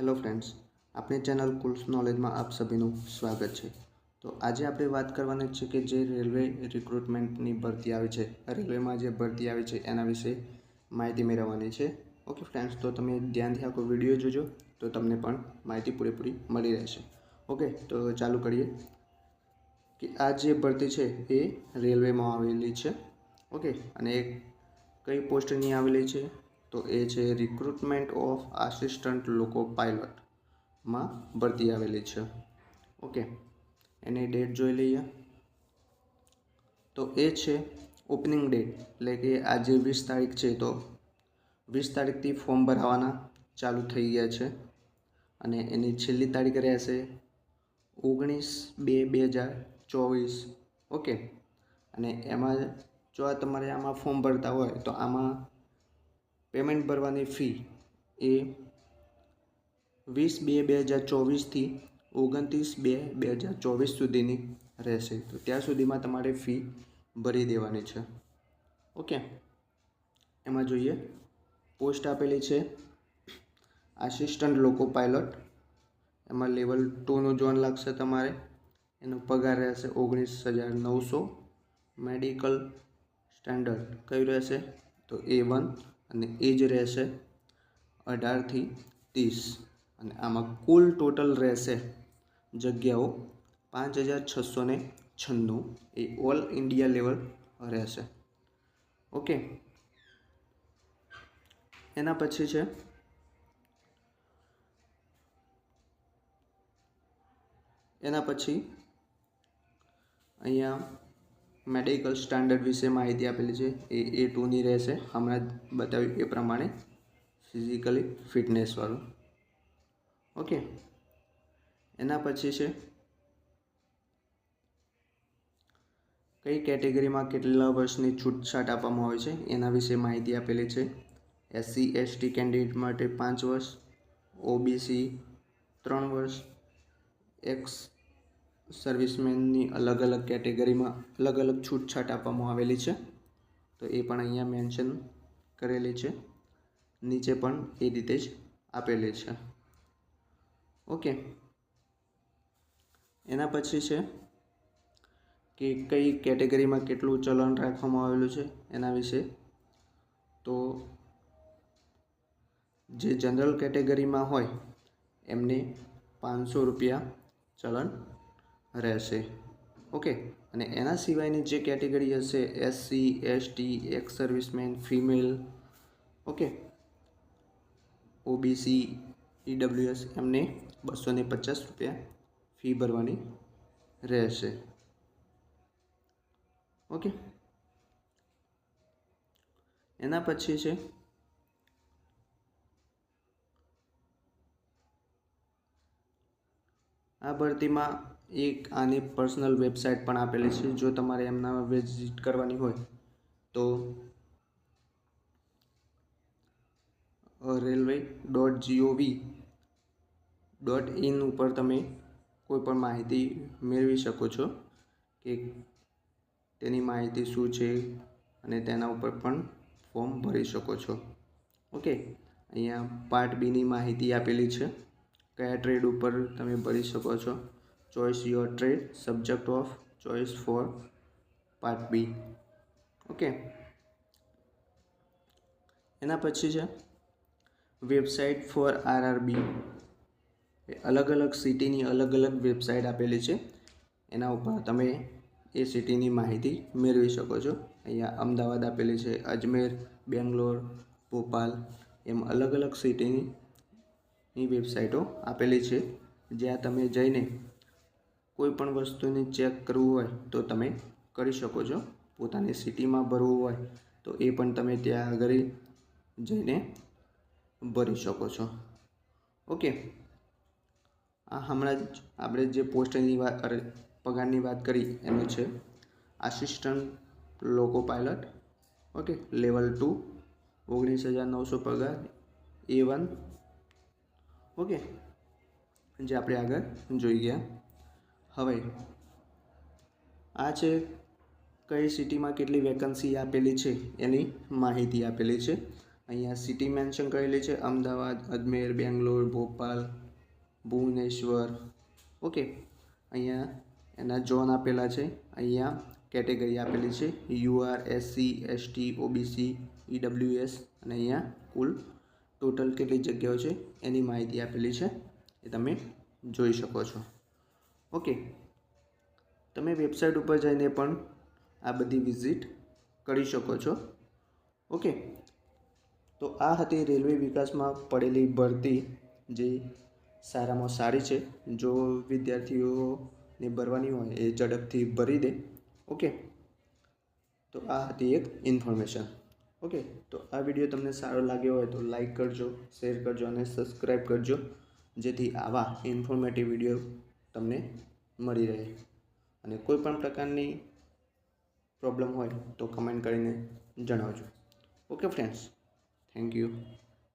Hello friends આપણી channel કુલ્સ નોલેજમાં આપ સભીનું સ્વાગત છે. તો આજે આપણે વાત કરવાની છે કે જે રેલવે રિક્રુટમેન્ટની ભરતી આવી છે. રેલવેમાં જે ભરતી આવી છે એના વિશે માહિતી મેળવવાની છે. ઓકે ફ્રેન્ડ્સ, તો તમે ધ્યાનથી આખો વીડિયો જોજો, તો તમને પણ માહિતી પૂરેપૂરી મળી રહેશે. ઓકે, તો ચાલુ કરીએ. કે આ જે ભરતી છે એ રેલવેમાં આવેલી છે. ઓકે, અને કઈ પોસ્ટની આવેલી છે? તો એ છે રિક્રુટમેન્ટ ઓફ આસિસ્ટન્ટ લોકો પાયલટમાં ભરતી આવેલી છે. ઓકે, એની ડેટ જોઈ લઈએ. તો એ છે ઓપનિંગ ડેટ એટલે કે આજે વીસ તારીખ છે તો વીસ તારીખથી ફોર્મ ભરાવાના ચાલુ થઈ ગયા છે. અને એની છેલ્લી તારીખ રહેશે ઓગણીસ બે બે હજાર ચોવીસ. ઓકે, અને એમાં જો આ તમારે આમાં ફોર્મ ભરતા હોય તો આમાં પેમેન્ટ ભરવાની ફી એ વીસ બે બે હજાર ચોવીસથી ઓગણત્રીસ બે બે હજાર ચોવીસ સુધીની રહેશે. તો ત્યાં સુધીમાં તમારે ફી ભરી દેવાની છે. ઓકે. એમાં જોઈએ. પોસ્ટ આપેલી છે. આસિસ્ટન્ટ લોકો પાયલટ. એમાં લેવલ ટુનું જોન લાગશે તમારે. એનો પગાર રહેશે ઓગણીસ હજાર નવસો. મેડિકલ સ્ટાન્ડર્ડ કયું રહેશે? તો એ વન. અને એજ રહેશે અઢારથી ત્રીસ. અને આમાં કુલ ટોટલ રહેશે જગ્યાઓ પાંચ હજાર છસો ને છન્નું. એ ઓલ ઇન્ડિયા લેવલ રહેશે. ઓકે. એના પછી છે એના પછી અહીંયા મેડિકલ સ્ટાન્ડર્ડ વિશે માહિતી આપેલી છે. એ એ ટુની રહેશે. હમણાં બતાવ્યું એ પ્રમાણે ફિઝિકલી ફિટનેસવાળું ઓકે એના પછી છે, કઈ કેટેગરીમાં કેટલા વર્ષની છૂટછાટ આપવામાં આવે છે? એના વિશે માહિતી આપેલી છે. એસસી, એસટી કેન્ડિડેટ માટે પાંચ વર્ષ. ઓબીસી, ત્રણ વર્ષ. એક્સ સર્વિસમેનની અલગ અલગ કેટેગરીમાં અલગ અલગ છૂટછાટ આપવામાં આવેલી છે. તો એ પણ અહીંયા મેન્શન કરેલી છે. નીચે પણ એ રીતે જ આપેલી છે. ઓકે. એના પછી છે કે કઈ કેટેગરીમાં કેટલું ચલણ રાખવામાં આવેલું છે એના વિશે. તો જે જનરલ કેટેગરીમાં હોય એમને પાંચસો રૂપિયા ચલણ રહેશે. ઓકે. અને એના સિવાયની જે કેટેગરી હશે SC ST ex serviceman female okay. OBC EWS એમને બસો ને પચાસ રૂપિયા ફી ભરવાની રહેશે. ઓકે. એના પછી છે, આ ભરતીમાં એક આની પર્સનલ વેબસાઇટ પણ આપેલી છે, જો તમારે એમના વિઝિટ કરવાની હોય તો railway dot G O V dot in ઉપર તમે કોઈ પણ માહિતી મેળવી શકો છો કે તેની માહિતી શું છે અને તેના ઉપર પણ ફોર્મ ભરી શકો છો. ઓકે, અહીંયા પાર્ટ બીની માહિતી આપેલી છે. કયા ટ્રેડ ઉપર તમે ભરી શકો છો? Choice your trade subject of choice for part B okay એના પછી છે વેબસાઇટ ફોર આરઆરબી અલગ અલગ સિટીની અલગ અલગ વેબસાઇટ આપેલી છે. એના ઉપર તમે એ સિટીની માહિતી મેળવી શકો છો. અહીંયા અમદાવાદ આપેલી છે, અજમેર, બેંગ્લોર, ભોપાલ, એમ અલગ અલગ સિટીની વેબસાઇટો આપેલી છે. જ્યાં તમે જઈને કોઈ પણ વસ્તુને ચેક કરવું હોય તો તમે કરી શકો છો. પોતાની સિટીમાં ભરવું હોય તો એ પણ તમે ત્યાં આગળ જઈને ભરી શકો છો. ઓકે. આ હમણાં જ આપણે જે પોસ્ટની વાત, અરે, પગારની વાત કરી, એનું છે આસિસ્ટન્ટ લોકો પાયલટ ઓકે લેવલ ટુ ઓગણીસ હજાર નવસો પગાર એ વન ઓકે. જે આપણે આગળ જોઈ ગયા. હવે, આ છે કઈ સિટીમાં કેટલી વેકન્સી આપેલી છે એની માહિતી આપેલી છે. અહીંયા સિટી મેન્શન કરેલી છે, અમદાવાદ, અજમેર, બેંગ્લોર, ભોપાલ, ભુવનેશ્વર, ઓકે. અહીંયા એના ઝોન આપેલા છે, અહીંયા કેટેગરી આપેલી છે UR SC ST OBC EWS અને અહીંયા કુલ ટોટલ કેટલી જગ્યાઓ છે એની માહિતી આપેલી છે, એ તમે જોઈ શકો છો. ઓકે. તમે વેબસાઇટ ઉપર જઈને પણ આ બધી વિઝિટ કરી શકો છો. ઓકે. તો આ હતી રેલવે વિકાસમાં પડેલી ભરતી, જે સારામાં સારી છે. જો વિદ્યાર્થીઓને ભરવાની હોય એ ઝડપથી ભરી દે. ઓકે. તો આ હતી એક ઇન્ફોર્મેશન. ઓકે. તો આ વીડિયો તમને સારો લાગ્યો હોય તો લાઈક કરજો, શેર કરજો અને સબસ્ક્રાઈબ કરજો. જેથી આવા ઇન્ફોર્મેટિવ વીડિયો તમને મળી રહે. અને કોઈ પણ પ્રકારની પ્રોબ્લેમ હોય તો કમેન્ટ કરીને જણાવજો. Okay friends thank you